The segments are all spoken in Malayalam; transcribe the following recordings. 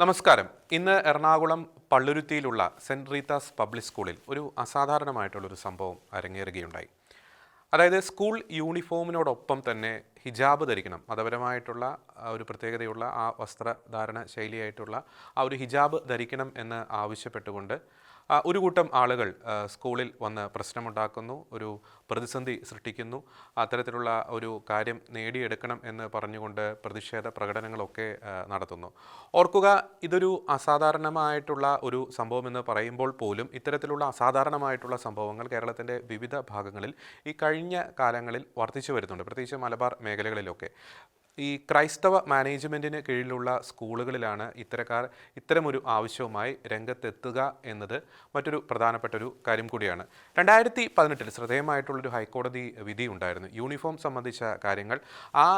നമസ്കാരം. ഇന്ന് എറണാകുളം പള്ളുരുത്തിയിലുള്ള സെന്റ് റീത്താസ് പബ്ലിക് സ്കൂളിൽ ഒരു അസാധാരണമായിട്ടുള്ളൊരു സംഭവം അരങ്ങേറുകയുണ്ടായി. അതായത് സ്കൂൾ യൂണിഫോമിനോടൊപ്പം തന്നെ ഹിജാബ് ധരിക്കണം മതപരമായിട്ടുള്ള ഒരു പ്രത്യേകതയുള്ള ആ വസ്ത്രധാരണ ശൈലിയായിട്ടുള്ള ആ ഒരു ഹിജാബ് ധരിക്കണം എന്ന് ആവശ്യപ്പെട്ടുകൊണ്ട് ഒരു കൂട്ടം ആളുകൾ സ്കൂളിൽ വന്ന് പ്രശ്നമുണ്ടാക്കുന്നു ഒരു പ്രതിസന്ധി സൃഷ്ടിക്കുന്നു. അത്തരത്തിലുള്ള ഒരു കാര്യം നേടിയെടുക്കണം എന്ന് പറഞ്ഞുകൊണ്ട് പ്രതിഷേധ പ്രകടനങ്ങളൊക്കെ നടത്തുന്നു. ഓർക്കുക ഇതൊരു അസാധാരണമായിട്ടുള്ള ഒരു സംഭവം എന്ന് പറയുമ്പോൾ പോലും ഇത്തരത്തിലുള്ള അസാധാരണമായിട്ടുള്ള സംഭവങ്ങൾ കേരളത്തിന്റെ വിവിധ ഭാഗങ്ങളിൽ ഈ കഴിഞ്ഞ കാലങ്ങളിൽ വർദ്ധിച്ചു വരുന്നുണ്ട്. പ്രത്യേകിച്ച് മലബാർ മേഖലകളിലൊക്കെ. ഈ ക്രൈസ്തവ മാനേജ്മെന്റിന് കീഴിലുള്ള സ്കൂളുകളിലാണ് ഇത്തരക്കാർ ഇത്തരമൊരു ആവശ്യവുമായി രംഗത്തെത്തുക എന്നത് മറ്റൊരു പ്രധാനപ്പെട്ടൊരു കാര്യം കൂടിയാണ്. രണ്ടായിരത്തി പതിനെട്ടിൽ ശ്രദ്ധേയമായിട്ടുള്ളൊരു ഹൈക്കോടതി വിധി ഉണ്ടായിരുന്നു. യൂണിഫോം സംബന്ധിച്ച കാര്യങ്ങൾ. ആ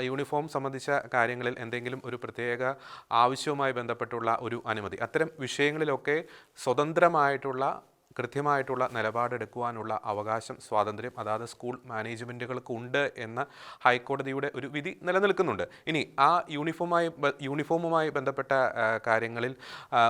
യൂണിഫോം സംബന്ധിച്ച കാര്യങ്ങളിൽ എന്തെങ്കിലും ഒരു പ്രത്യേക ആവശ്യവുമായി ബന്ധപ്പെട്ടുള്ള ഒരു അനുമതി. അത്തരം വിഷയങ്ങളിലൊക്കെ സ്വതന്ത്രമായിട്ടുള്ള കൃത്യമായിട്ടുള്ള നിലപാടെടുക്കുവാനുള്ള അവകാശം സ്വാതന്ത്ര്യം അതാത് സ്കൂൾ മാനേജ്മെന്റുകൾക്ക് ഉണ്ട് എന്ന ഹൈക്കോടതിയുടെ ഒരു വിധി നിലനിൽക്കുന്നുണ്ട്. ഇനി ആ യൂണിഫോമായി യൂണിഫോമുമായി ബന്ധപ്പെട്ട കാര്യങ്ങളിൽ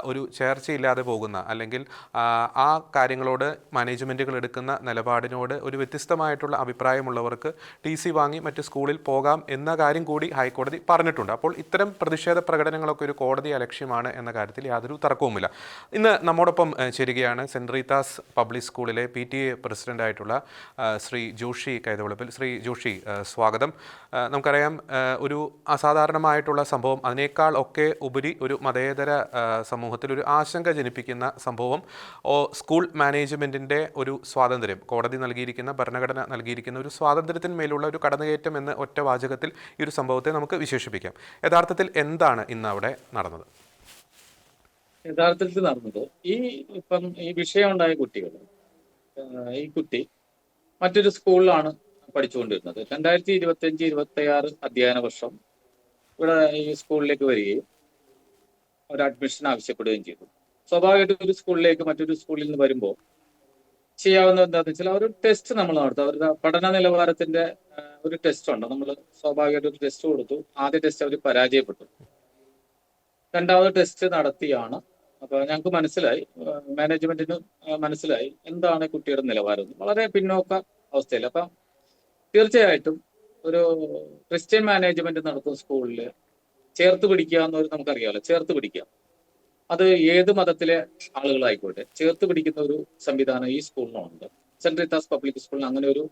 ഒരു ചേർച്ചയില്ലാതെ പോകുന്ന അല്ലെങ്കിൽ ആ, കാര്യങ്ങളോട് മാനേജ്മെന്റുകൾ എടുക്കുന്ന നിലപാടിനോട് ഒരു വ്യത്യസ്തമായിട്ടുള്ള അഭിപ്രായമുള്ളവർക്ക് ടി സി വാങ്ങി മറ്റ് സ്കൂളിൽ പോകാം എന്ന കാര്യം കൂടി ഹൈക്കോടതി പറഞ്ഞിട്ടുണ്ട്. അപ്പോൾ ഇത്തരം പ്രതിഷേധ പ്രകടനങ്ങളൊക്കെ ഒരു കോടതി അലക്ഷ്യമാണ് എന്ന കാര്യത്തിൽ യാതൊരു തർക്കവുമില്ല. ഇന്ന് നമ്മോടൊപ്പം ചേരുകയാണ് സെന്റ് റീത്താസ് പബ്ലിക് സ്കൂളിലെ പി ടി എ പ്രസിഡന്റായിട്ടുള്ള ശ്രീ ജോഷി കൈതവളപ്പിൽ ശ്രീ ജോഷി സ്വാഗതം. നമുക്കറിയാം ഒരു അസാധാരണമായിട്ടുള്ള സംഭവം അതിനേക്കാൾ ഒക്കെ ഉപരി ഒരു മതേതര സമൂഹത്തിൽ ഒരു ആശങ്ക ജനിപ്പിക്കുന്ന സംഭവം സ്കൂൾ മാനേജ്മെന്റിന്റെ ഒരു സ്വാതന്ത്ര്യം. കോടതി നൽകിയിരിക്കുന്ന ഭരണഘടന നൽകിയിരിക്കുന്ന ഒരു സ്വാതന്ത്ര്യത്തിന്മേലുള്ള ഒരു കടന്നുകയറ്റം എന്ന ഒറ്റ വാചകത്തിൽ ഈ ഒരു സംഭവത്തെ നമുക്ക് വിശേഷിപ്പിക്കാം. യഥാർത്ഥത്തിൽ എന്താണ് ഇന്ന് അവിടെ നടന്നത്? യഥാർത്ഥത്തിൽ നടന്നത്. ഈ ഇപ്പം ഈ വിഷയം ഉണ്ടായ കുട്ടികൾ ഈ കുട്ടി മറ്റൊരു സ്കൂളിലാണ് പഠിച്ചുകൊണ്ടിരുന്നത്. രണ്ടായിരത്തി ഇരുപത്തി അഞ്ച് ഇരുപത്തി ആറ് അധ്യയന വർഷം ഇവിടെ ഈ സ്കൂളിലേക്ക് വരികയും ഒരു അഡ്മിഷൻ ആവശ്യപ്പെടുകയും ചെയ്തു. സ്വാഭാവികമായിട്ടും ഒരു സ്കൂളിലേക്ക് മറ്റൊരു സ്കൂളിൽ നിന്ന് വരുമ്പോൾ ചെയ്യാവുന്ന എന്താണെന്ന് വെച്ചാൽ ഒരു ടെസ്റ്റ് നമ്മൾ നടത്തും. അവരുടെ പഠന നിലവാരത്തിന്റെ ഒരു ടെസ്റ്റ് ഉണ്ട്. നമ്മൾ സ്വാഭാവികമായിട്ട് ഒരു ടെസ്റ്റ് കൊടുത്തു. ആദ്യ ടെസ്റ്റ് അവർ പരാജയപ്പെട്ടു. രണ്ടാമത് ടെസ്റ്റ് നടത്തിയാണ് അപ്പൊ ഞങ്ങൾക്ക് മനസ്സിലായി. മാനേജ്മെന്റിന് മനസ്സിലായി എന്താണ് കുട്ടിയുടെ നിലവാരം. വളരെ പിന്നോക്ക അവസ്ഥയിൽ. അപ്പൊ തീർച്ചയായിട്ടും ഒരു ക്രിസ്ത്യൻ മാനേജ്മെന്റ് നടത്തുന്ന സ്കൂളിൽ ചേർത്ത് പിടിക്കുക എന്നൊരു നമുക്കറിയാമല്ലോ ചേർത്ത് പിടിക്കുക. അത് ഏത് മതത്തിലെ ആളുകളായിക്കോട്ടെ ചേർത്ത് പിടിക്കുന്ന ഒരു സംവിധാനം ഈ സ്കൂളിനുണ്ട്. സെന്റ് റീത്താസ് പബ്ലിക് സ്കൂളിന് അങ്ങനെ ഒരു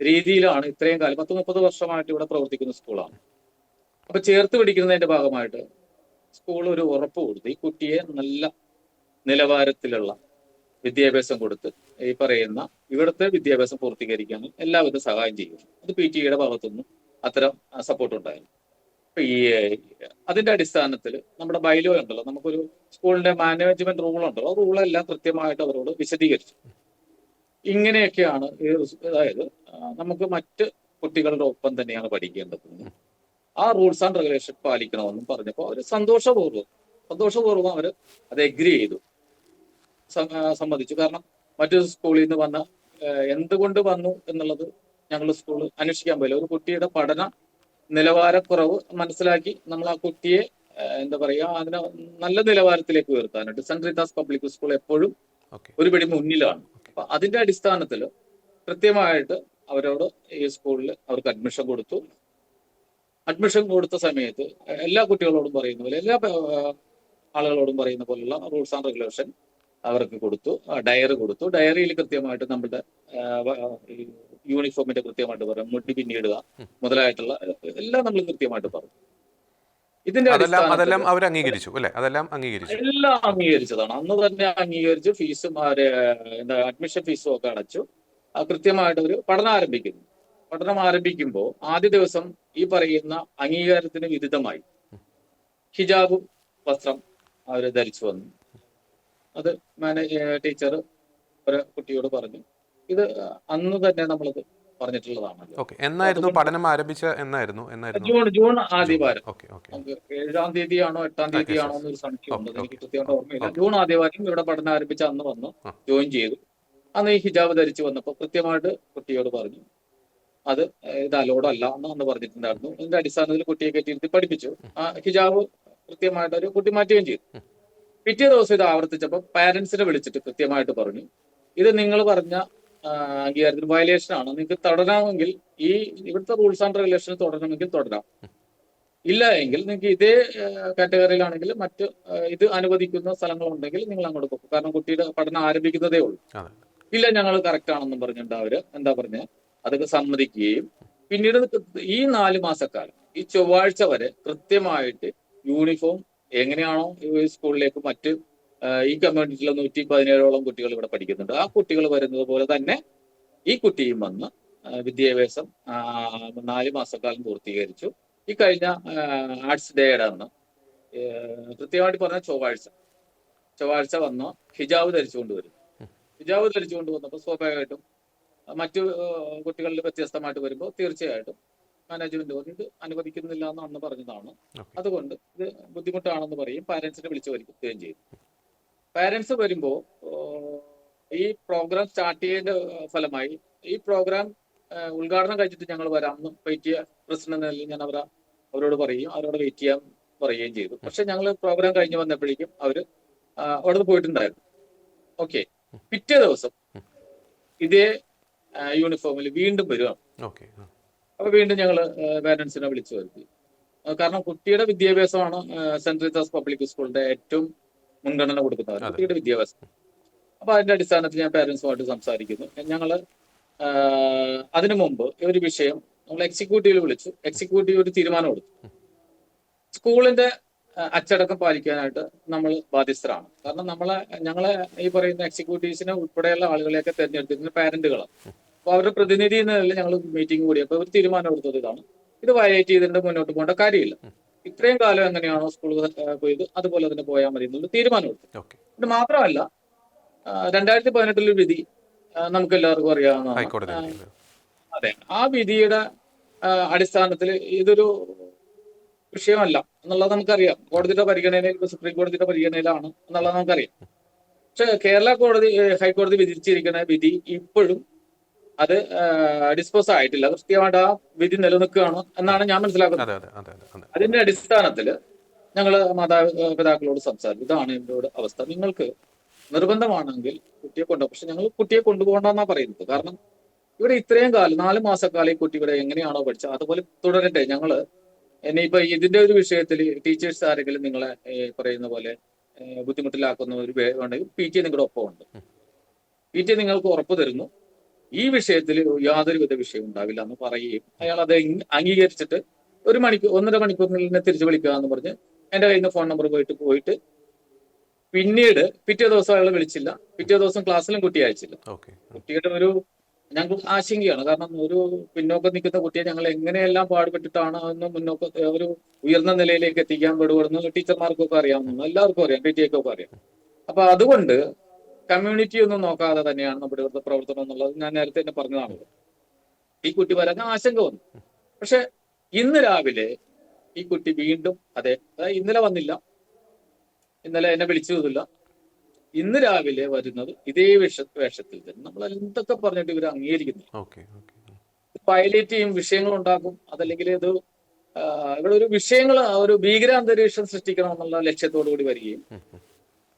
രീതിയിലാണ് ഇത്രയും കാലം പത്ത് മുപ്പത് വർഷമായിട്ട് ഇവിടെ പ്രവർത്തിക്കുന്ന സ്കൂളാണ്. അപ്പൊ ചേർത്ത് പിടിക്കുന്നതിന്റെ ഭാഗമായിട്ട് സ്കൂൾ ഒരു ഉറപ്പ് കൊടുത്ത്. ഈ കുട്ടിയെ നല്ല നിലവാരത്തിലുള്ള വിദ്യാഭ്യാസം കൊടുത്ത് ഈ പറയുന്ന ഇവിടുത്തെ വിദ്യാഭ്യാസം പൂർത്തീകരിക്കാനും എല്ലാവിധ സഹായം ചെയ്യുന്നു. അത് പി ടി എയുടെ ഭാഗത്തുനിന്നും അത്തരം സപ്പോർട്ട് ഉണ്ടായിരുന്നു. ഈ അതിന്റെ അടിസ്ഥാനത്തിൽ നമ്മുടെ ബൈലോ ഉണ്ടല്ലോ നമുക്കൊരു സ്കൂളിന്റെ മാനേജ്മെന്റ് റൂൾ ഉണ്ടല്ലോ ആ റൂളെല്ലാം കൃത്യമായിട്ട് അവരോട് വിശദീകരിച്ചു. ഇങ്ങനെയൊക്കെയാണ് ഈ അതായത് നമുക്ക് മറ്റ് കുട്ടികളുടെ ഒപ്പം തന്നെയാണ് പഠിക്കേണ്ടത്. ആ റൂൾസ് ആൻഡ് റെഗുലേഷൻ പാലിക്കണമെന്നും പറഞ്ഞപ്പോൾ അവർ സന്തോഷപൂർവം സന്തോഷപൂർവം അവർ അത് എഗ്രി ചെയ്തു. സമ്മതിച്ചു. കാരണം മറ്റൊരു സ്കൂളിൽ നിന്ന് വന്ന എന്തുകൊണ്ട് വന്നു എന്നുള്ളത് ഞങ്ങൾ സ്കൂൾ അന്വേഷിക്കാൻ പോയില്ല. ഒരു കുട്ടിയുടെ പഠന നിലവാരക്കുറവ് മനസ്സിലാക്കി നമ്മൾ ആ കുട്ടിയെ എന്താ പറയുക അതിനെ നല്ല നിലവാരത്തിലേക്ക് ഉയർത്താനായിട്ട്. സെന്റ് റീതാസ് പബ്ലിക് സ്കൂൾ എപ്പോഴും ഒരുപടി ഒരു മുന്നിലാണ്. അപ്പൊ അതിന്റെ അടിസ്ഥാനത്തിൽ കൃത്യമായിട്ട് അവരോട് ഈ സ്കൂളിൽ അവർക്ക് അഡ്മിഷൻ കൊടുത്തു. അഡ്മിഷൻ കൊടുത്ത സമയത്ത് എല്ലാ കുട്ടികളോടും പറയുന്ന പോലെ എല്ലാ ആളുകളോടും പറയുന്ന പോലുള്ള റൂൾസ് ആൻഡ് റെഗുലേഷൻ അവർക്ക് കൊടുത്തു ഡയറി കൊടുത്തു. ഡയറിയിൽ കൃത്യമായിട്ട് നമ്മുടെ യൂണിഫോമിന്റെ കൃത്യമായിട്ട് പറയും. മുട്ടി പിന്നിടുക മുതലായിട്ടുള്ള എല്ലാം നമ്മൾ കൃത്യമായിട്ട് പറഞ്ഞു. ഇതിന്റെ അതെല്ലാം അതെല്ലാം അവർ അംഗീകരിച്ചു അല്ലേ? അതെല്ലാം അംഗീകരിച്ചു. എല്ലാം അംഗീകരിച്ചതാണ്. അന്ന് തന്നെ അംഗീകരിച്ചു ഫീസും എന്താ അഡ്മിഷൻ ഫീസും ഒക്കെ അടച്ചു. കൃത്യമായിട്ട് ഒരു പഠനം ആരംഭിക്കുന്നു. പഠനം ആരംഭിക്കുമ്പോൾ ആദ്യ ദിവസം ഈ പറയുന്ന അംഗീകാരത്തിന് വിരുദ്ധമായി ഹിജാബ് വസ്ത്രം അവർ ധരിച്ചു വന്നു. അത് മാനേജ് ടീച്ചർ ഒരു കുട്ടിയോട് പറഞ്ഞു. ഇത് അന്ന് തന്നെ നമ്മളത് പറഞ്ഞിട്ടുള്ളതാണ്. എന്നായിരുന്നു പഠനം ആരംഭിച്ച എന്നായിരുന്നു? എന്നായിരുന്നു? ജൂൺ ജൂൺ ആദ്യവാരം നമുക്ക് ഏഴാം തീയതിയാണോ എട്ടാം തീയതിയാണോ എന്നൊരു സംശയമുണ്ട് എനിക്ക് കൃത്യമായിട്ട് ഓർമ്മയില്ല. ജൂൺ ആദ്യവാരം ഇവിടെ പഠനം ആരംഭിച്ച അന്ന് വന്നു. ജോയിൻ ചെയ്തു. അന്ന് ഈ ഹിജാബ് ധരിച്ചു വന്നപ്പോൾ കൃത്യമായിട്ട് കുട്ടിയോട് പറഞ്ഞു. അത് ഇത് അലോഡ് അല്ല എന്ന് അന്ന് പറഞ്ഞിട്ടുണ്ടായിരുന്നു. അതിന്റെ അടിസ്ഥാനത്തിൽ കുട്ടിയെ കയറ്റിയിരുത്തി പഠിപ്പിച്ചു. ആ ഹിജാബ് കൃത്യമായിട്ട് ഒരു കുട്ടി മാറ്റുകയും ചെയ്തു. പിറ്റേ ദിവസം ഇത് ആവർത്തിച്ചപ്പോൾ പാരന്റ്സിനെ വിളിച്ചിട്ട് കൃത്യമായിട്ട് പറഞ്ഞു ഇത് നിങ്ങൾ പറഞ്ഞ അംഗീകാരത്തിന് വയലേഷൻ ആണ്. നിങ്ങൾക്ക് തുടരാമെങ്കിൽ ഈ ഇവിടുത്തെ റൂൾസ് ആൻഡ് റെഗുലേഷൻ തുടരണമെങ്കിൽ തുടരാം. ഇല്ല എങ്കിൽ നിങ്ങൾക്ക് ഇതേ കാറ്റഗറിയിലാണെങ്കിൽ മറ്റ് ഇത് അനുവദിക്കുന്ന സ്ഥലങ്ങളുണ്ടെങ്കിൽ നിങ്ങൾ അങ്ങോട്ട് പോകും കാരണം കുട്ടിയുടെ പഠനം ആരംഭിക്കുന്നതേ ഉള്ളൂ. ഇല്ല ഞങ്ങൾ കറക്റ്റ് ആണെന്നും പറഞ്ഞിട്ടുണ്ട് അവർ എന്താ പറഞ്ഞ അതൊക്കെ സമ്മതിക്കുകയും പിന്നീട് ഈ നാല് മാസക്കാലം ഈ ചൊവ്വാഴ്ച വരെ കൃത്യമായിട്ട് യൂണിഫോം എങ്ങനെയാണോ സ്കൂളിലേക്ക് മറ്റ് ഈ കമ്മ്യൂണിറ്റിയിലെ നൂറ്റി പതിനേഴോളം കുട്ടികൾ ഇവിടെ പഠിക്കുന്നുണ്ട്. ആ കുട്ടികൾ വരുന്നത് പോലെ തന്നെ ഈ കുട്ടിയും വന്ന് വിദ്യാഭ്യാസം നാല് മാസക്കാലം പൂർത്തീകരിച്ചു. ഈ കഴിഞ്ഞ ആർട്സ് ഡേയുടെ അന്ന് കൃത്യമായിട്ട് പറഞ്ഞ ചൊവ്വാഴ്ച ചൊവ്വാഴ്ച വന്ന് ഹിജാബ് ധരിച്ചുകൊണ്ട് വരും. ഹിജാബ് ധരിച്ചുകൊണ്ട് വന്നപ്പോൾ സ്വാഭാവികമായിട്ടും മറ്റു കുട്ടികളിൽ വ്യത്യസ്തമായിട്ട് വരുമ്പോൾ തീർച്ചയായിട്ടും മാനേജ്മെന്റ് ഇത് അനുവദിക്കുന്നില്ല എന്ന് അന്ന് പറഞ്ഞതാണ്. അതുകൊണ്ട് ഇത് ബുദ്ധിമുട്ടാണെന്ന് പറയും പാരന്റ്സിനെ വിളിച്ചു വരുത്തുകയും ചെയ്യും. പാരന്റ്സ് വരുമ്പോൾ ഈ പ്രോഗ്രാം സ്റ്റാർട്ട് ചെയ്യേണ്ട ഫലമായി ഈ പ്രോഗ്രാം ഉദ്ഘാടനം കഴിച്ചിട്ട് ഞങ്ങൾ വരാമെന്ന് വെയിറ്റ് ചെയ്യാൻ പ്രസിഡന്റ് എന്ന നിലയിൽ ഞാൻ അവരെ അവരോട് പറയും അവരോട് വെയിറ്റ് ചെയ്യാൻ പറയുകയും ചെയ്തു. പക്ഷെ ഞങ്ങൾ പ്രോഗ്രാം കഴിഞ്ഞ് വന്നപ്പോഴേക്കും അവർ അവിടെ പോയിട്ടുണ്ടായിരുന്നു. ഓക്കെ. പിറ്റേ ദിവസം ഇതേ യൂണിഫോമിൽ വീണ്ടും വരുവാണ്. അപ്പൊ വീണ്ടും ഞങ്ങൾ പാരന്റ്സിനെ വിളിച്ചു വരുത്തി. കാരണം കുട്ടിയുടെ വിദ്യാഭ്യാസമാണ് സെന്റ് റീതാസ് പബ്ലിക് സ്കൂളിന്റെ ഏറ്റവും മുൻഗണന കൊടുക്കുന്നത്. കുട്ടിയുടെ വിദ്യാഭ്യാസം. അപ്പൊ അതിന്റെ അടിസ്ഥാനത്തിൽ ഞാൻ പാരന്റ്സുമായിട്ട് സംസാരിക്കുന്നു. ഞങ്ങൾ അതിനു മുമ്പ് ഒരു വിഷയം നമ്മൾ എക്സിക്യൂട്ടീവിൽ വിളിച്ചു. എക്സിക്യൂട്ടീവ് ഒരു തീരുമാനം എടുത്തു. സ്കൂളിന്റെ അച്ചടക്കം പാലിക്കാനായിട്ട് നമ്മൾ ബാധ്യസ്ഥരാണ്. കാരണം നമ്മളെ ഞങ്ങളെ ഈ പറയുന്ന എക്സിക്യൂട്ടീവ്സിനെ ഉൾപ്പെടെയുള്ള ആളുകളെയൊക്കെ തെരഞ്ഞെടുത്തിരുന്ന പാരന്റുകളാണ് അപ്പൊ അവരുടെ പ്രതിനിധി എന്ന നിലയിൽ ഞങ്ങൾ മീറ്റിംഗ് കൂടി. അപ്പൊ ഒരു തീരുമാനം എടുത്തത് ഇതാണ്. ഇത് വയലേറ്റ് ചെയ്തിട്ട് മുന്നോട്ട് പോകേണ്ട കാര്യമില്ല. ഇത്രയും കാലം എങ്ങനെയാണോ സ്കൂൾ പോയത്? അതുപോലെ തന്നെ പോയാൽ മതി എന്നുള്ള തീരുമാനം എടുത്തു. ഇത് മാത്രമല്ല രണ്ടായിരത്തി പതിനെട്ടിലെ വിധി നമുക്ക് എല്ലാവർക്കും വിധിയല്ലേ? അതെ. ആ വിധിയുടെ അടിസ്ഥാനത്തിൽ ഇതൊരു വിഷയമല്ല. എന്നുള്ളത് നമുക്കറിയാം. കോടതിയുടെ പരിഗണനയിൽ സുപ്രീം കോടതിയുടെ പരിഗണനയിലാണ് എന്നുള്ളത് നമുക്കറിയാം. പക്ഷെ കേരള കോടതി ഹൈക്കോടതി വിധിച്ചിരിക്കുന്ന വിധി ഇപ്പോഴും അത് ഡിസ്പോസ് ആയിട്ടില്ല. കൃത്യമായിട്ട് ആ വിധി നിലനിൽക്കുകയാണ് എന്നാണ് ഞാൻ മനസ്സിലാക്കുന്നത്. അതെ അതെ അതെ അതെ അതെ. അതിന്റെ അടിസ്ഥാനത്തിൽ ഞങ്ങൾ മാതാപിതാക്കളോട് സംസാരിച്ചു ഇതാണ് എന്റെ അവസ്ഥ. നിങ്ങൾക്ക് നിർബന്ധമാണെങ്കിൽ കുട്ടിയെ കൊണ്ടു പക്ഷെ ഞങ്ങൾ കുട്ടിയെ കൊണ്ടുപോകണ്ടെന്നാ പറയുന്നത്. കാരണം ഇവിടെ ഇത്രയും കാലം നാല് മാസക്കാലം ഈ കുട്ടി ഇവിടെ എങ്ങനെയാണോ പഠിച്ചത്. അതുപോലെ തുടരട്ടെ ഞങ്ങൾ ഇനിയിപ്പോ ഇതിന്റെ ഒരു വിഷയത്തിൽ ടീച്ചേഴ്സ് ആരെങ്കിലും നിങ്ങളെ പറയുന്ന പോലെ ബുദ്ധിമുട്ടിലാക്കുന്ന ഒരു ഉണ്ടെങ്കിൽ പി ടി നിങ്ങളുടെ ഒപ്പമുണ്ട് പി ടി നിങ്ങൾക്ക് ഉറപ്പ് തരുന്നു. ഈ വിഷയത്തിൽ യാതൊരുവിധ വിഷയം ഉണ്ടാവില്ല എന്ന് പറയുകയും അയാൾ അത് അംഗീകരിച്ചിട്ട് ഒരു മണിക്കൂർ ഒന്നര മണിക്കൂറിനുള്ളിൽ എന്നെ തിരിച്ചു വിളിക്കുക എന്ന് പറഞ്ഞ് എന്റെ കയ്യിൽ നിന്ന് ഫോൺ നമ്പർ പോയിട്ട് പോയിട്ട് പിന്നീട് പിറ്റേ ദിവസം അയാൾ വിളിച്ചില്ല. പിറ്റേ ദിവസം ക്ലാസ്സിലും കുട്ടി അയച്ചില്ല. കുട്ടിയുടെ ഒരു ഞങ്ങൾക്ക് ആശങ്കയാണ്. കാരണം ഒരു പിന്നോക്കം നിൽക്കുന്ന കുട്ടിയെ ഞങ്ങൾ എങ്ങനെയെല്ലാം പാടുപെട്ടിട്ടാണ് അതൊന്നും മുന്നോക്ക ഒരു ഉയർന്ന നിലയിലേക്ക് എത്തിക്കാൻ പെടുവെന്ന് ടീച്ചർമാർക്കൊക്കെ അറിയാവുന്നു എല്ലാവർക്കും അറിയാം പി അറിയാം. അപ്പൊ അതുകൊണ്ട് കമ്മ്യൂണിറ്റി ഒന്നും നോക്കാതെ തന്നെയാണ് നമ്മുടെ ഇവിടുത്തെ പ്രവർത്തനം എന്നുള്ളത് ഞാൻ നേരത്തെ തന്നെ പറഞ്ഞതാണ്. ഈ കുട്ടി വരാൻ ആശങ്ക വന്നു. പക്ഷെ ഇന്ന് രാവിലെ ഈ കുട്ടി വീണ്ടും അതെ ഇന്നലെ വന്നില്ല. ഇന്നലെ എന്നെ വിളിച്ചതുമില്ല. ഇന്ന് രാവിലെ വരുന്നത് ഇതേ വിഷ വേഷത്തിൽ തന്നെ. നമ്മൾ എന്തൊക്കെ പറഞ്ഞിട്ട് ഇവർ അംഗീകരിക്കുന്നു പൈലറ്റ് ചെയ്യും വിഷയങ്ങൾ ഉണ്ടാക്കും അതല്ലെങ്കിൽ ഇത് ഇവിടെ ഒരു വിഷയങ്ങൾ ഒരു ഭീകരാന്തരീക്ഷം സൃഷ്ടിക്കണം എന്നുള്ള ലക്ഷ്യത്തോടു കൂടി വരികയും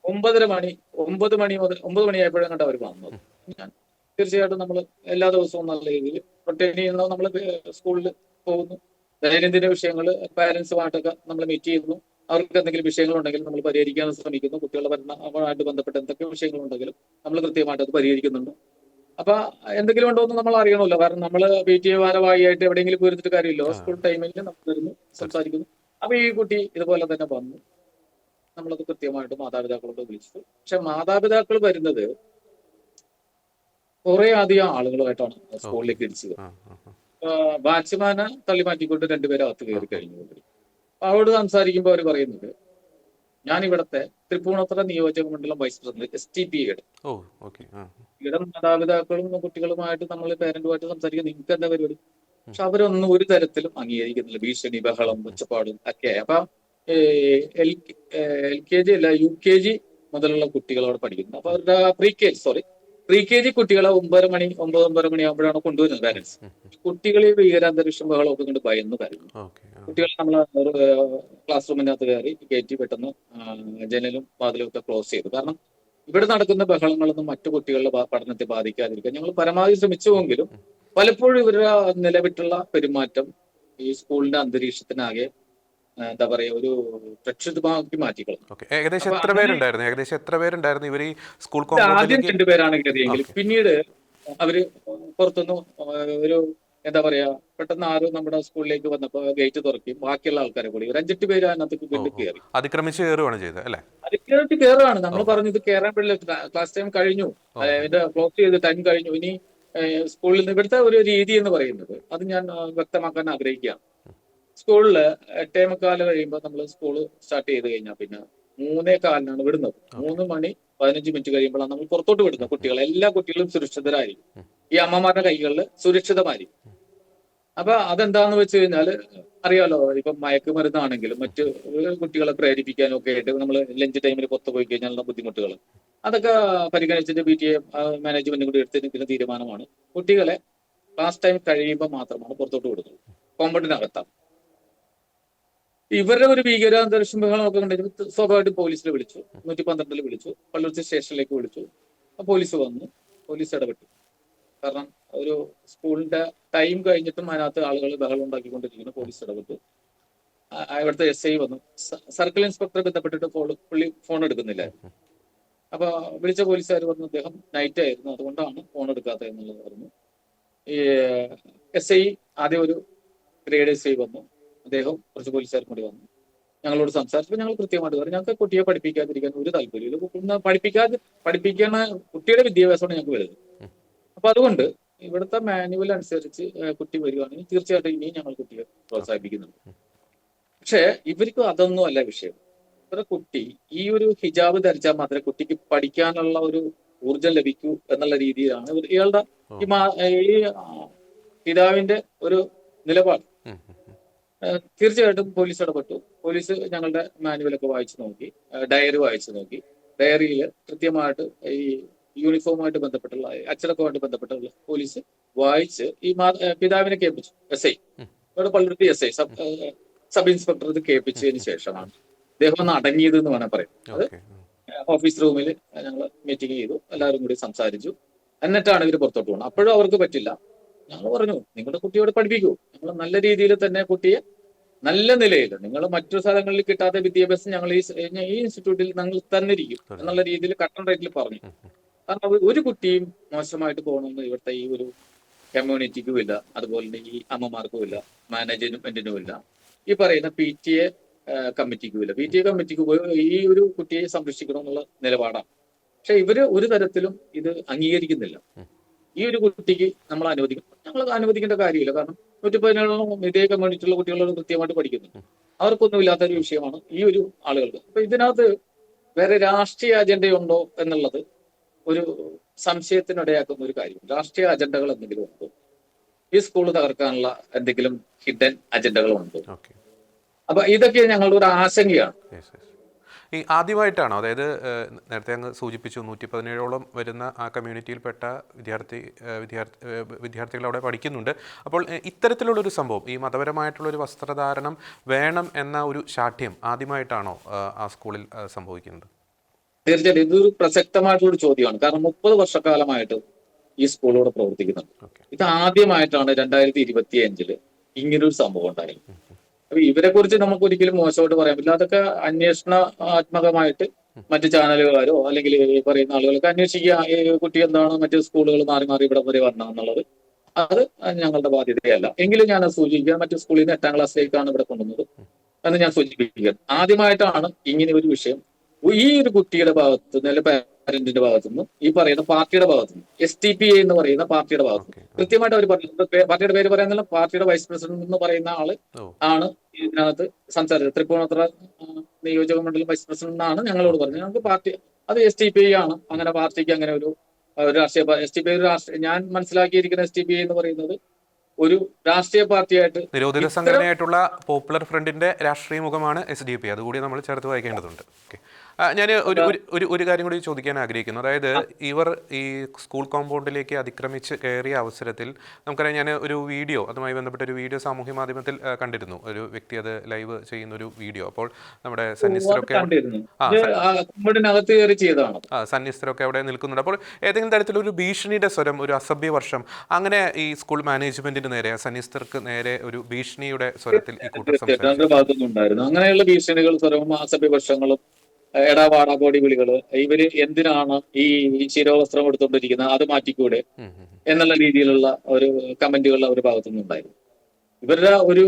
ഒമ്പതര മണി ഒമ്പത് മണി മുതൽ ഒമ്പത് മണിയായപ്പോഴും കണ്ട അവർ വന്നത്. ഞാൻ തീർച്ചയായിട്ടും നമ്മൾ എല്ലാ ദിവസവും നല്ല രീതിയിൽ റൊട്ടേൻ ചെയ്യുന്ന. നമ്മൾ സ്കൂളിൽ പോകുന്നു. ദൈനംദിന വിഷയങ്ങൾ പാരന്റ്സുമായിട്ടൊക്കെ നമ്മൾ മീറ്റ് ചെയ്യുന്നു. അവർക്ക് എന്തെങ്കിലും വിഷയങ്ങൾ ഉണ്ടെങ്കിലും നമ്മൾ പരിഹരിക്കാൻ ശ്രമിക്കുന്നു. കുട്ടികളുടെ ഭരണമായിട്ട് ബന്ധപ്പെട്ട എന്തൊക്കെ വിഷയങ്ങളുണ്ടെങ്കിലും നമ്മൾ കൃത്യമായിട്ട് അത് പരിഹരിക്കുന്നുണ്ട്. അപ്പൊ എന്തെങ്കിലും ഉണ്ടോ എന്ന് നമ്മൾ അറിയണമല്ലോ. കാരണം നമ്മൾ പി ടി എ ഭാരവാഹിയായിട്ട് എവിടെയെങ്കിലും പോയിരുന്നിട്ട് കാര്യമില്ല. സ്കൂൾ ടൈമിൽ നമ്മൾ വരുന്നു സംസാരിക്കുന്നു. അപ്പൊ ഈ കുട്ടി ഇതുപോലെ തന്നെ വന്നു. നമ്മളത് കൃത്യമായിട്ട് മാതാപിതാക്കളോട് വിളിച്ചു. പക്ഷെ മാതാപിതാക്കൾ വരുന്നത് കുറെ അധികം ആളുകളുമായിട്ടാണ് സ്കൂളിലേക്ക് ഇടിച്ചത്. ബാറ്റ്സ്മാനെ തള്ളി മാറ്റിക്കൊണ്ട് രണ്ടുപേരും അകത്ത് കയറി കഴിഞ്ഞു. അവരോട് സംസാരിക്കുമ്പോൾ അവർ പറയുന്നുണ്ട് ഞാൻ ഇവിടുത്തെ തൃപ്പൂണിത്തുറ നിയോജക മണ്ഡലം vice president S T P യുടെ. ഓ ഓക്കെ ആ. ഇവിടെ മാതാപിതാക്കളും കുട്ടികളുമായിട്ട് നമ്മൾ പേരന്റുമായിട്ട് സംസാരിക്കുന്ന നിങ്ങൾക്ക് എന്താ പരിപാടി പക്ഷെ അവരൊന്നും ഒരു തരത്തിലും അംഗീകരിക്കുന്നില്ല. ഭീഷണി ബഹളം ഒച്ചപ്പാടും ഒക്കെ. അപ്പൊ എൽ എൽ കെ ജി അല്ല യു കെ ജി മുതലുള്ള കുട്ടികളോട് പഠിക്കുന്നു. അപ്പൊ അവരുടെ pre K sorry pre K G കുട്ടികളെ ഒമ്പത് മണി ഒമ്പത് ഒമ്പത് മണി ആകുമ്പോഴാണ് കൊണ്ടുവരുന്നത് പാരന്റ്സ് കുട്ടികളെ ഭീകരാന്തരീക്ഷം ബഹളമൊക്കെ കണ്ട് ഭയന്ന് കരുതുന്നു കുട്ടികളെ നമ്മൾ ക്ലാസ് റൂമിനകത്ത് കയറി കയറ്റി പെട്ടെന്ന് ജനലും വാതിലും ഒക്കെ ക്ലോസ് ചെയ്തു. കാരണം ഇവിടെ നടക്കുന്ന ബഹളങ്ങളൊന്നും മറ്റു കുട്ടികളുടെ പഠനത്തെ ബാധിക്കാതിരിക്കാൻ ഞങ്ങൾ പരമാവധി ശ്രമിച്ചുവെങ്കിലും പലപ്പോഴും ഇവരുടെ നിലവിട്ടുള്ള പെരുമാറ്റം ഈ സ്കൂളിന്റെ അന്തരീക്ഷത്തിനാകെ എന്താ പറയാ ഒരു പ്രക്ഷുബ്ധമാക്കി മാറ്റിക്കളഞ്ഞു. ഓക്കെ. ഏകദേശം എത്ര പേരുണ്ടായിരുന്നു? ഏകദേശം എത്ര പേരുണ്ടായിരുന്നു ഇവർ ഈ സ്കൂൾ ആദ്യം രണ്ടു രണ്ടുപേരാണ് കരുതിയെങ്കിൽ പിന്നീട് അവർ പുറത്തുനിന്ന് ഒരു എന്താ പറയാ പെട്ടെന്ന് ആരോ നമ്മുടെ സ്കൂളിലേക്ക് വന്നപ്പോ ഗേറ്റ് തുറക്കി ബാക്കിയുള്ള ആൾക്കാരെ കൂടി. ഒരു അഞ്ചെട്ട് പേര് അതിനകത്ത് വീണ്ടും. കയറി അതിക്രമിച്ച് കയറുകയാണ് ചെയ്തത് അല്ലേ? അതിക്രമിച്ച് കയറുകയാണ് നമ്മൾ പറഞ്ഞു ഇത് കയറാൻ പറ്റില്ല ക്ലാസ് ടൈം കഴിഞ്ഞു. ഇത് ക്ലോസ് ചെയ്ത് ടൈം കഴിഞ്ഞു. ഇനി സ്കൂളിൽ നിന്ന് ഇവിടുത്തെ ഒരു രീതി എന്ന് പറയുന്നത് അത് ഞാൻ വ്യക്തമാക്കാൻ ആഗ്രഹിക്കുകയാണ്. സ്കൂളിൽ എട്ടേ മുക്കാൽ കഴിയുമ്പോൾ നമ്മൾ സ്കൂൾ സ്റ്റാർട്ട് ചെയ്ത് കഴിഞ്ഞാൽ പിന്നെ മൂന്നേ കാലിനാണ് വിടുന്നത്. മൂന്ന് മണി പതിനഞ്ച് മിനിറ്റ് കഴിയുമ്പോഴാണ് നമ്മൾ പുറത്തോട്ട് വിടുന്നത് കുട്ടികൾ എല്ലാ കുട്ടികളും സുരക്ഷിതരായിരിക്കും. ഈ അമ്മമാരുടെ കൈകളിൽ സുരക്ഷിതമായിരിക്കും. അപ്പൊ അതെന്താന്ന് വെച്ച് കഴിഞ്ഞാൽ അറിയാലോ ഇപ്പൊ മയക്കുമരുന്നാണെങ്കിലും മറ്റ് കുട്ടികളെ പ്രേരിപ്പിക്കാനും ഒക്കെ ആയിട്ട് നമ്മൾ ലഞ്ച് ടൈമിൽ പുറത്ത് പോയി കഴിഞ്ഞാലുള്ള ബുദ്ധിമുട്ടുകൾ അതൊക്കെ പരിഗണിച്ചിട്ട് പി ടി എ മാനേജ്മെന്റും കൂടി എടുത്തിരിക്കുന്ന തീരുമാനമാണ് കുട്ടികളെ ക്ലാസ് ടൈം കഴിയുമ്പോൾ മാത്രമാണ് പുറത്തോട്ട് വിടുന്നത്. കോമ്പൗണ്ടിനകത്താണ് ഇവരുടെ ഒരു ഭീകരാന്തരീക്ഷം ബഹളമൊക്കെ കണ്ടിട്ട് സ്വാഭാവികമായിട്ടും പോലീസിൽ വിളിച്ചു. നൂറ്റി പന്ത്രണ്ടിൽ വിളിച്ചു. പള്ളുരുത്തി സ്റ്റേഷനിലേക്ക് വിളിച്ചു. പോലീസ് വന്നു. പോലീസ് ഇടപെട്ടു. കാരണം ഒരു സ്കൂളിന്റെ ടൈം കഴിഞ്ഞിട്ടും അതിനകത്ത് ആളുകൾ ബഹളം ഉണ്ടാക്കിക്കൊണ്ടിരിക്കുന്നു. പോലീസ് ഇടപെട്ടു. ആ എസ് ഐ വന്നു. സർക്കിൾ ഇൻസ്പെക്ടറെ ബന്ധപ്പെട്ടിട്ട് ഫോൺ പുള്ളി ഫോൺ എടുക്കുന്നില്ല. അപ്പൊ വിളിച്ച പോലീസുകാർ പറഞ്ഞു അദ്ദേഹം നൈറ്റ് ആയിരുന്നു. അതുകൊണ്ടാണ് ഫോൺ എടുക്കാത്തത് എന്നുള്ളത് പറഞ്ഞു. ഈ എസ് ഐ ആദ്യം ഒരു ഗ്രേഡ് എസ് ഐ വന്നു. അദ്ദേഹം കുറച്ച് പോലീസുകാരും കൂടി വന്നു. ഞങ്ങളോട് സംസാരിച്ചപ്പോൾ ഞങ്ങൾ കൃത്യമായിട്ട് പറഞ്ഞു ഞങ്ങൾക്ക് കുട്ടിയെ പഠിപ്പിക്കാതിരിക്കാൻ ഒരു താല്പര്യമില്ല പഠിപ്പിക്കാതെ പഠിപ്പിക്കുന്ന കുട്ടിയുടെ വിദ്യാഭ്യാസമാണ് ഞങ്ങൾക്ക് വലുത്. അപ്പൊ അതുകൊണ്ട് ഇവിടുത്തെ മാനുവൽ അനുസരിച്ച് കുട്ടി വരികയാണെങ്കിൽ തീർച്ചയായിട്ടും ഇനിയും ഞങ്ങൾ കുട്ടിയെ പ്രോത്സാഹിപ്പിക്കുന്നുണ്ട്. പക്ഷേ ഇവർക്ക് അതൊന്നും അല്ല വിഷയം. ഇവരുടെ കുട്ടി ഈ ഒരു ഹിജാബ് ധരിച്ചാൽ മാത്രമേ കുട്ടിക്ക് പഠിക്കാനുള്ള ഒരു ഊർജം ലഭിക്കൂ എന്നുള്ള രീതിയിലാണ് ഇയാളുടെ ഈ പിതാവിന്റെ ഒരു നിലപാട്. തീർച്ചയായിട്ടും പോലീസ് ഇടപെട്ടു പോലീസ് ഞങ്ങളുടെ മാനുവലൊക്കെ വായിച്ചു നോക്കി ഡയറി വായിച്ചു നോക്കി. ഡയറിയിൽ കൃത്യമായിട്ട് ഈ യൂണിഫോമുമായിട്ട് ബന്ധപ്പെട്ടുള്ള അച്ചടക്കവുമായിട്ട് ബന്ധപ്പെട്ടുള്ള പോലീസ് വായിച്ച് ഈ മാ- പിതാവിനെ കേൾപ്പിച്ചു എസ് ഐ. ഇവിടെ Palluruthy S I sub sub inspector ഇത് കേൾപ്പിച്ചതിന് ശേഷമാണ്. അദ്ദേഹം ഒന്ന് അടങ്ങിയത് എന്ന് വേണം പറയാം അത് ഓഫീസ് റൂമിൽ ഞങ്ങൾ മീറ്റിംഗ് ചെയ്തു എല്ലാവരും കൂടി സംസാരിച്ചു. എന്നിട്ടാണ് ഇവർ പുറത്തോട്ട് പോകുന്നത്. അപ്പോഴും അവർക്ക് പറ്റില്ല. ഞങ്ങൾ പറഞ്ഞു നിങ്ങളുടെ കുട്ടിയോട് പഠിപ്പിക്കൂ. ഞങ്ങൾ നല്ല രീതിയിൽ തന്നെ കുട്ടിയെ നല്ല നിലയിൽ നിങ്ങൾ മറ്റു സ്ഥലങ്ങളിൽ കിട്ടാത്ത വിദ്യാഭ്യാസം ഞങ്ങൾ ഈ ഈ ഇൻസ്റ്റിറ്റ്യൂട്ടിൽ ഞങ്ങൾ തന്നിരിക്കും എന്നുള്ള രീതിയിൽ കട്ടൺ റേറ്റിൽ പറഞ്ഞു. കാരണം ഒരു- കുട്ടിയും മോശമായിട്ട് പോകണമെന്ന് ഇവിടുത്തെ ഈ ഒരു കമ്മ്യൂണിറ്റിക്കും ഇല്ല അതുപോലെ തന്നെ ഈ അമ്മമാർക്കും ഇല്ല മാനേജ്മെന്റിനും ഇല്ല. ഈ പറയുന്ന പി ടി എ കമ്മിറ്റിക്കും ഇല്ല. പി ടി എ കമ്മിറ്റിക്ക് ഈ ഒരു കുട്ടിയെ സംരക്ഷിക്കണം എന്നുള്ള നിലപാടാണ്. പക്ഷെ ഇവർ ഒരു തരത്തിലും ഇത് അംഗീകരിക്കുന്നില്ല. ഈ ഒരു കുട്ടിക്ക് നമ്മൾ അനുവദിക്കും ഞങ്ങൾ അനുവദിക്കേണ്ട കാര്യമില്ല. കാരണം നൂറ്റി പതിനേഴോളം ഇതേ കമ്മ്യൂണിറ്റിയുള്ള കുട്ടികളോട് കൃത്യമായിട്ട് പഠിക്കുന്നു. അവർക്കൊന്നും ഇല്ലാത്ത ഒരു വിഷയമാണ് ഈ ഒരു ആളുകൾക്ക്. അപ്പൊ ഇതിനകത്ത് വേറെ രാഷ്ട്രീയ അജണ്ടയുണ്ടോ എന്നുള്ളത് ഒരു സംശയത്തിനിടയാക്കുന്ന ഒരു കാര്യം രാഷ്ട്രീയ അജണ്ടകൾ എന്തെങ്കിലും ഉണ്ടോ? ഈ സ്കൂൾ തകർക്കാനുള്ള എന്തെങ്കിലും ഹിഡൻ അജണ്ടകളുണ്ടോ? അപ്പൊ ഇതൊക്കെ ഞങ്ങളുടെ ഒരു ആശങ്കയാണ്. ഈ ആദ്യമായിട്ടാണോ? അതായത് നേരത്തെ അങ്ങ് സൂചിപ്പിച്ചു നൂറ്റി പതിനേഴോളം വരുന്ന ആ കമ്മ്യൂണിറ്റിയിൽപ്പെട്ട വിദ്യാർത്ഥി വിദ്യാർത്ഥി വിദ്യാർത്ഥികൾ അവിടെ പഠിക്കുന്നുണ്ട്. അപ്പോൾ ഇത്തരത്തിലുള്ളൊരു സംഭവം ഈ മതപരമായിട്ടുള്ളൊരു വസ്ത്രധാരണം വേണം എന്ന ഒരു ശാഠ്യം ആദ്യമായിട്ടാണോ ആ സ്കൂളിൽ സംഭവിക്കുന്നത്? തീർച്ചയായിട്ടും. ഇതൊരു പ്രസക്തമായിട്ടുള്ള ഒരു ചോദ്യമാണ്. കാരണം മുപ്പത് വർഷക്കാലമായിട്ട് ഈ സ്കൂളിലൂടെ പ്രവർത്തിക്കുന്നുണ്ട്. ഇത് ആദ്യമായിട്ടാണ് രണ്ടായിരത്തി ഇരുപത്തി അഞ്ചിൽ ഇങ്ങനൊരു സംഭവം ഉണ്ടായി. അപ്പൊ ഇവരെ കുറിച്ച് നമുക്ക് ഒരിക്കലും മോശമായിട്ട് പറയാൻ പറ്റില്ല. അതൊക്കെ അന്വേഷണാത്മകമായിട്ട് മറ്റു ചാനലുകാരോ അല്ലെങ്കിൽ ഈ പറയുന്ന ആളുകൾക്ക് അന്വേഷിക്കുക. ഈ കുട്ടി എന്താണ് മറ്റു സ്കൂളുകൾ മാറി മാറി ഇവിടെ വരെ വരണം എന്നുള്ളത് അത് ഞങ്ങളുടെ ബാധ്യതയല്ല. എങ്കിലും ഞാൻ സൂചിപ്പിക്കുക മറ്റു സ്കൂളിൽ നിന്ന് എട്ടാം ക്ലാസ്സിലേക്കാണ് ഇവിടെ കൊണ്ടുവന്നത് എന്ന് ഞാൻ സൂചിപ്പിക്കുക ആദ്യമായിട്ടാണ് ഇങ്ങനെ ഒരു വിഷയം. ഈ ഒരു കുട്ടിയുടെ ഭാഗത്ത് നിന്ന് അല്ലെങ്കിൽ പാരന്റിന്റെ ഭാഗത്തു നിന്നും ഈ പറയുന്ന പാർട്ടിയുടെ ഭാഗത്തു നിന്നും എസ് ടി പി എന്ന് പറയുന്ന പാർട്ടിയുടെ ഭാഗത്ത് കൃത്യമായിട്ട് അവർ പറയുന്നത് പാർട്ടിയുടെ പേര് പറയാനല്ല പാർട്ടിയുടെ വൈസ് പ്രസിഡന്റ് എന്ന് പറയുന്ന ആൾ ആണ് ഇതിനകത്ത് സംസാരിച്ചത്. തൃപ്പൂണിത്തുറ നിയോജക മണ്ഡലം വൈസ് പ്രസിഡന്റ് ആണ് ഞങ്ങളോട് പറഞ്ഞത്. ഞങ്ങൾക്ക് പാർട്ടി അത് എസ് ടി പി ഐ ആണ്. അങ്ങനെ പാർട്ടിക്ക് അങ്ങനെ ഒരു ഒരു രാഷ്ട്രീയ എസ് ടി പി ഒരു രാഷ്ട്രീയ ഞാൻ മനസ്സിലാക്കിയിരിക്കുന്ന എസ് ടി പി ഐ എന്ന് പറയുന്നത് ഒരു രാഷ്ട്രീയ പാർട്ടിയായിട്ട് നിരോധിത ഇത്തരം- സംഘടനയായിട്ടുള്ള പോപ്പുലർ ഫ്രണ്ടിന്റെ രാഷ്ട്രീയ മുഖമാണ് എസ് ഡി പി അതുകൂടി നമ്മൾ ചേർത്ത് വായിക്കേണ്ടതുണ്ട്. ഓക്കെ ഞാൻ ഒരു ഒരു- ഒരു കാര്യം കൂടി ചോദിക്കാൻ ആഗ്രഹിക്കുന്നു. അതായത് ഇവർ ഈ സ്കൂൾ കോമ്പൗണ്ടിലേക്ക് അതിക്രമിച്ച് കയറിയ അവസരത്തിൽ നമുക്കറിയാം ഞാൻ ഒരു വീഡിയോ അതുമായി ബന്ധപ്പെട്ട ഒരു വീഡിയോ സാമൂഹ്യ മാധ്യമത്തിൽ കണ്ടിരുന്നു. ഒരു വ്യക്തി അത് ലൈവ് ചെയ്യുന്ന ഒരു വീഡിയോ. അപ്പോൾ നമ്മുടെ സന്യസ്തരൊക്കെ ആ, സന്യസ്തരൊക്കെ അവിടെ നിൽക്കുന്നുണ്ട്. അപ്പോൾ ഏതെങ്കിലും തരത്തിലൊരു ഭീഷണിയുടെ സ്വരം ഒരു അസഭ്യ വർഷം അങ്ങനെ ഈ സ്കൂൾ മാനേജ്മെന്റിന് നേരെ സന്യസ്തർക്ക് നേരെ ഒരു ഭീഷണിയുടെ സ്വരത്തിൽ ഈ കൂട്ടർ അങ്ങനെയുള്ള ഭീഷണികൾ സ്വരവും അസഭ്യവർഷങ്ങളും എടാപാടാ കോടി വിളികൾ ഇവർ എന്തിനാണ് ഈ ശിരോവസ്ത്രം എടുത്തുകൊണ്ടിരിക്കുന്നത് അത് മാറ്റിക്കൂടെ. എന്നുള്ള രീതിയിലുള്ള ഒരു കമന്റുകൾ അവരുടെ ഭാഗത്തുനിന്ന് ഉണ്ടായിരുന്നു ഇവരുടെ ഒരു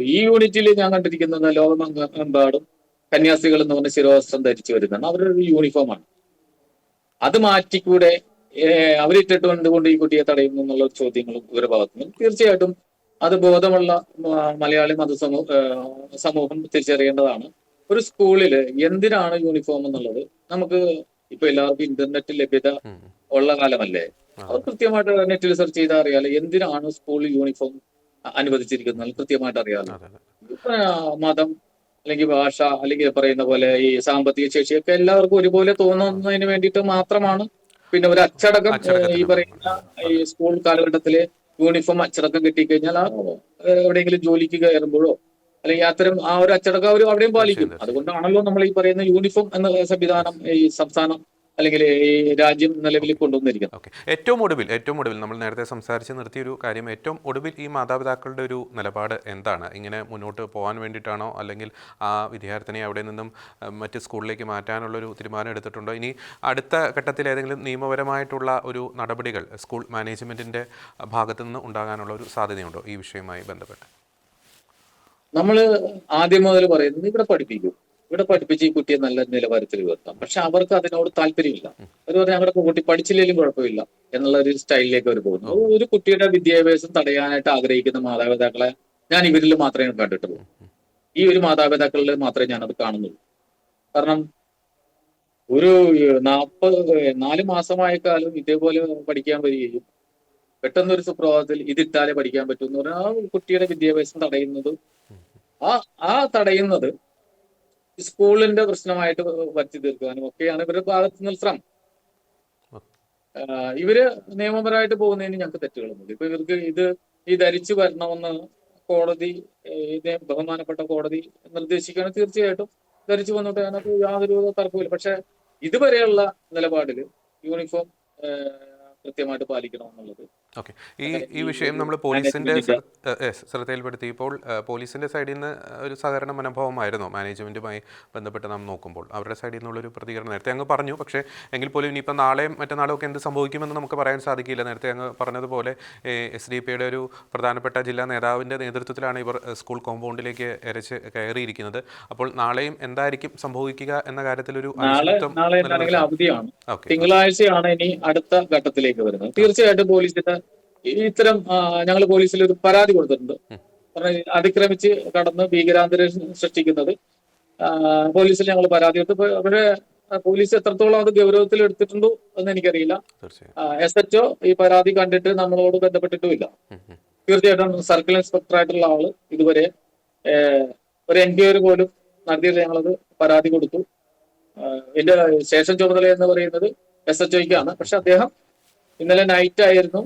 ഈ യൂണിറ്റിൽ ഞാൻ കണ്ടിരിക്കുന്നത് ലോകമെമ്പാടും കന്യാസികൾ എന്ന് പറഞ്ഞ ശിരോവസ്ത്രം ധരിച്ചു വരുന്നതാണ്. അവരുടെ ഒരു യൂണിഫോമാണ്. അത് മാറ്റിക്കൂടെ? അവരിട്ടിട്ട് എന്തുകൊണ്ട് ഈ കുട്ടിയെ തടയുന്നു എന്നുള്ള ചോദ്യങ്ങളും ഇവരുടെ ഭാഗത്തുനിന്ന് തീർച്ചയായിട്ടും അത് ബോധമുള്ള മലയാളി മതസമൂഹ സമൂഹം തിരിച്ചറിയേണ്ടതാണ്. ഒരു സ്കൂളിൽ എന്തിനാണ് യൂണിഫോം എന്നുള്ളത് നമുക്ക് ഇപ്പൊ എല്ലാവർക്കും ഇന്റർനെറ്റ് ലഭ്യത. ഉള്ള കാലമല്ലേ? അവർ കൃത്യമായിട്ട് നെറ്റിൽ സെർച്ച് ചെയ്താൽ അറിയാലോ എന്തിനാണ് സ്കൂളിൽ യൂണിഫോം അനുവദിച്ചിരിക്കുന്നത് കൃത്യമായിട്ട് അറിയാലോ. മതം അല്ലെങ്കിൽ ഭാഷ അല്ലെങ്കിൽ പറയുന്ന പോലെ ഈ സാമ്പത്തിക ശേഷിയൊക്കെ എല്ലാവർക്കും ഒരുപോലെ തോന്നുന്നതിന് വേണ്ടിയിട്ട് മാത്രമാണ്. പിന്നെ ഒരു അച്ചടക്കം ഈ പറയുന്ന ഈ സ്കൂൾ കാലഘട്ടത്തിലെ യൂണിഫോം അച്ചടക്കം കിട്ടിക്കഴിഞ്ഞാൽ ആ എവിടെയെങ്കിലും ജോലിക്ക് കയറുമ്പോഴോ അല്ലെങ്കിൽ അത്തരം ആ ഒരു അച്ചടക്കം അവർ അവിടെയും പാലിക്കും. അതുകൊണ്ടാണല്ലോ നമ്മൾ ഈ പറയുന്ന യൂണിഫോം എന്ന സംവിധാനം ഈ സംസ്ഥാനം അല്ലെങ്കിൽ ഈ രാജ്യം നിലവിൽ കൊണ്ടുവന്നിരിക്കുന്നത്. ഓക്കെ. ഏറ്റവും ഒടുവിൽ ഏറ്റവും ഒടുവിൽ നമ്മൾ നേരത്തെ സംസാരിച്ച് നിർത്തിയൊരു കാര്യം ഏറ്റവും ഒടുവിൽ ഈ മാതാപിതാക്കളുടെ ഒരു നിലപാട് എന്താണ്? ഇങ്ങനെ മുന്നോട്ട് പോകാൻ വേണ്ടിയിട്ടാണോ? അല്ലെങ്കിൽ ആ വിദ്യാർത്ഥിനെ അവിടെ നിന്നും മറ്റ് സ്കൂളിലേക്ക് മാറ്റാനുള്ളൊരു തീരുമാനം എടുത്തിട്ടുണ്ടോ? ഇനി അടുത്ത ഘട്ടത്തിൽ ഏതെങ്കിലും നിയമപരമായിട്ടുള്ള ഒരു നടപടികൾ സ്കൂൾ മാനേജ്മെന്റിന്റെ ഭാഗത്തു നിന്ന് ഉണ്ടാകാനുള്ള ഒരു സാധ്യതയുണ്ടോ? ഈ വിഷയവുമായി ബന്ധപ്പെട്ട്. നമ്മൾ ആദ്യം മുതൽ പറയുന്നത് ഇവിടെ പഠിപ്പിക്കും. ഇവിടെ പഠിപ്പിച്ച് ഈ കുട്ടിയെ നല്ല നിലവാരത്തിൽ ഉയർത്താം. പക്ഷെ അവർക്ക് അതിനോട് താല്പര്യമില്ല. അവർ പറഞ്ഞാൽ ഞങ്ങളുടെ കുട്ടി പഠിച്ചില്ലെങ്കിലും കുഴപ്പമില്ല എന്നുള്ള ഒരു സ്റ്റൈലിലേക്ക് അവർ പോകുന്നു. ഒരു കുട്ടിയുടെ വിദ്യാഭ്യാസം തടയാനായിട്ട് ആഗ്രഹിക്കുന്ന മാതാപിതാക്കളെ ഞാൻ ഇവരിൽ മാത്രമേ കണ്ടിട്ടുള്ളൂ. ഈ ഒരു മാതാപിതാക്കളിൽ മാത്രമേ ഞാനത് കാണുന്നുള്ളൂ. കാരണം ഒരു നാൽപ്പത് നാല് മാസമായ കാലം ഇതേപോലെ പഠിക്കാൻ വരികയും പെട്ടെന്ന് ഒരു സുപ്രഭാതത്തിൽ ഇതിട്ടാലേ പഠിക്കാൻ പറ്റൂ എന്ന് പറഞ്ഞാൽ ആ കുട്ടിയുടെ വിദ്യാഭ്യാസം തടയുന്നത്. ആ ആ തടയുന്നത് സ്കൂളിന്റെ പ്രശ്നമായിട്ട് വരുത്തി തീർക്കാനും ഒക്കെയാണ് ഇവരുടെ ഭാഗത്ത് നിന്ന് ശ്രമം. ഇവർ നിയമപരമായിട്ട് പോകുന്നതിന് ഞങ്ങൾക്ക് തെറ്റുകളൊന്നുമില്ല. ഇപ്പൊ ഇവർക്ക് ഇത് ഈ ധരിച്ചു വരണമെന്ന് കോടതി ബഹുമാനപ്പെട്ട കോടതി നിർദ്ദേശിക്കുകയാണ്. തീർച്ചയായിട്ടും ധരിച്ചു വന്നിട്ട് അതിനകത്ത് യാതൊരു തർക്കമില്ല പക്ഷെ ഇതുവരെയുള്ള നിലപാടിൽ യൂണിഫോം കൃത്യമായിട്ട് പാലിക്കണം പാലിക്കണമെന്നുള്ളത് ഓക്കെ. ഈ ഈ വിഷയം നമ്മൾ പോലീസിന്റെ ശ്രദ്ധയിൽപ്പെടുത്തി. ഇപ്പോൾ ശ്രദ്ധയിൽപ്പെടുത്തിയപ്പോൾ പോലീസിന്റെ സൈഡിൽ നിന്ന് ഒരു സഹകരണ മനോഭാവമായിരുന്നു മാനേജ്മെന്റുമായി ബന്ധപ്പെട്ട് നാം നോക്കുമ്പോൾ. അവരുടെ സൈഡിൽ നിന്നുള്ള ഒരു പ്രതികരണം നേരത്തെ അങ്ങ് പറഞ്ഞു. പക്ഷേ എങ്കിൽ പോലും ഇനിയിപ്പോൾ നാളെയും മറ്റന്നാളും ഒക്കെ എന്ത് സംഭവിക്കുമെന്ന് നമുക്ക് പറയാൻ സാധിക്കില്ല. നേരത്തെ അങ്ങ് പറഞ്ഞതുപോലെ എസ് ഡി പിയുടെ ഒരു പ്രധാനപ്പെട്ട ജില്ലാ നേതാവിന്റെ നേതൃത്വത്തിലാണ് ഇവർ സ്കൂൾ കോമ്പൗണ്ടിലേക്ക് എരച്ച് കയറിയിരിക്കുന്നത്. അപ്പോൾ നാളെയും എന്തായിരിക്കും സംഭവിക്കുക എന്ന കാര്യത്തിലൊരു. അവധിയാണ്. തിങ്കളാഴ്ചയാണ് ഇനി അടുത്ത ഘട്ടത്തിലേക്ക് വരുന്നത്. തീർച്ചയായിട്ടും പോലീസിന്റെ ഇത്തരം ഞങ്ങൾ പോലീസിൽ ഒരു പരാതി കൊടുത്തിട്ടുണ്ട്. കാരണം അതിക്രമിച്ച് കടന്ന് ഭീകരാന്തരീക്ഷം സൃഷ്ടിക്കുന്നത്. പോലീസിൽ ഞങ്ങൾ പരാതി കൊടുത്തു. പക്ഷേ പോലീസ് എത്രത്തോളം അത് ഗൗരവത്തിൽ എടുത്തിട്ടുണ്ടോ എന്ന് എനിക്കറിയില്ല. എസ് എച്ച് ഈ പരാതി കണ്ടിട്ട് നമ്മളോട് ബന്ധപ്പെട്ടിട്ടുമില്ല. തീർച്ചയായിട്ടും സർക്കിൾ ഇൻസ്പെക്ടർ ആയിട്ടുള്ള ആൾ ഇതുവരെ ഒരു എൻക്വയറി പോലും നടത്തിയിട്ട് ഞങ്ങളത് പരാതി കൊടുത്തു. എന്റെ ശേഷം ചുമതല എന്ന് പറയുന്നത് എസ് എച്ച് ഒക്കാണ് പക്ഷെ അദ്ദേഹം ഇന്നലെ നൈറ്റ് ആയിരുന്നു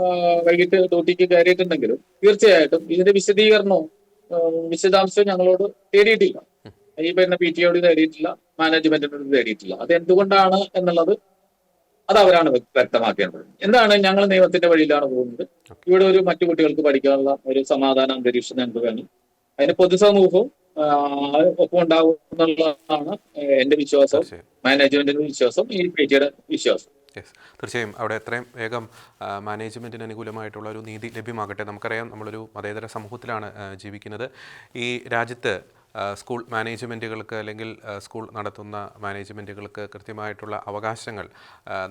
ആഹ്, വൈകിട്ട് ഡ്യൂട്ടിക്ക് കയറിയിട്ടുണ്ടെങ്കിലും തീർച്ചയായിട്ടും ഇതിന്റെ വിശദീകരണവും വിശദാംശവും ഞങ്ങളോട് തേടിയിട്ടില്ല. ഈ പറയുന്ന പി ടി ടിയോട് തേടിയിട്ടില്ല മാനേജ്മെന്റിനോട് തേടിയിട്ടില്ല. അത് എന്തുകൊണ്ടാണ് എന്നുള്ളത് അത് അവരാണ് വ്യക്തമാക്കേണ്ടത്. എന്താണ് ഞങ്ങൾ നിയമത്തിന്റെ വഴിയിലാണ് പോകുന്നത്? ഇവിടെ ഒരു മറ്റു കുട്ടികൾക്ക് പഠിക്കാനുള്ള ഒരു സമാധാന അന്തരീക്ഷം ഞങ്ങൾക്ക് വേണം. അതിന് പൊതുസമൂഹവും ഒപ്പം ഉണ്ടാവും എന്നുള്ളതാണ് എന്റെ വിശ്വാസം. മാനേജ്മെന്റിന്റെ വിശ്വാസം ഈ പി ടിയുടെ വിശ്വാസം. യെസ് തീർച്ചയായും അവിടെ എത്രയും വേഗം മാനേജ്മെന്റിന് അനുകൂലമായിട്ടുള്ള ഒരു നീതി ലഭ്യമാകട്ടെ. നമുക്കറിയാം നമ്മളൊരു മതേതര സമൂഹത്തിലാണ് ജീവിക്കുന്നത്. ഈ രാജ്യത്ത് സ്കൂൾ മാനേജ്മെന്റുകൾക്ക് അല്ലെങ്കിൽ സ്കൂൾ നടത്തുന്ന മാനേജ്മെന്റുകൾക്ക് കൃത്യമായിട്ടുള്ള അവകാശങ്ങൾ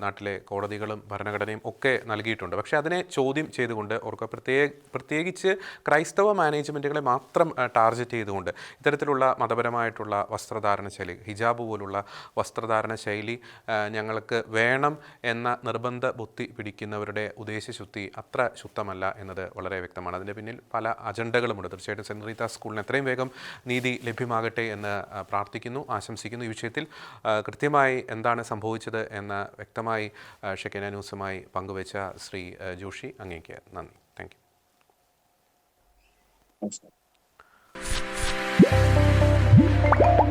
നാട്ടിലെ കോടതികളും ഭരണഘടനയും ഒക്കെ നൽകിയിട്ടുണ്ട്. പക്ഷേ അതിനെ ചോദ്യം ചെയ്തുകൊണ്ട് ഓർക്കുക പ്രത്യേക പ്രത്യേകിച്ച് ക്രൈസ്തവ മാനേജ്മെന്റുകളെ മാത്രം ടാർഗറ്റ് ചെയ്തുകൊണ്ട് ഇത്തരത്തിലുള്ള മതപരമായിട്ടുള്ള വസ്ത്രധാരണ ശൈലി ഹിജാബ് പോലുള്ള വസ്ത്രധാരണ ശൈലി ഞങ്ങൾക്ക് വേണം എന്ന നിർബന്ധ ബുദ്ധി പിടിക്കുന്നവരുടെ ഉദ്ദേശശുദ്ധി അത്ര ശുദ്ധമല്ല എന്നത് വളരെ വ്യക്തമാണ്. അതിന്റെ പിന്നിൽ പല അജണ്ടകളുമുണ്ട്. തീർച്ചയായിട്ടും സെന്റ് റീത്ത സ്കൂളിന് എത്രയും വേഗം നീതി നീതി ലഭ്യമാകട്ടെ എന്ന് പ്രാർത്ഥിക്കുന്നു ആശംസിക്കുന്നു. ഈ വിഷയത്തിൽ കൃത്യമായി എന്താണ് സംഭവിച്ചത് എന്ന് വ്യക്തമായി ഷെക്കന ന്യൂസുമായി പങ്കുവച്ച ശ്രീ ജോഷി അങ്ങേക്ക് നന്ദി. Thank you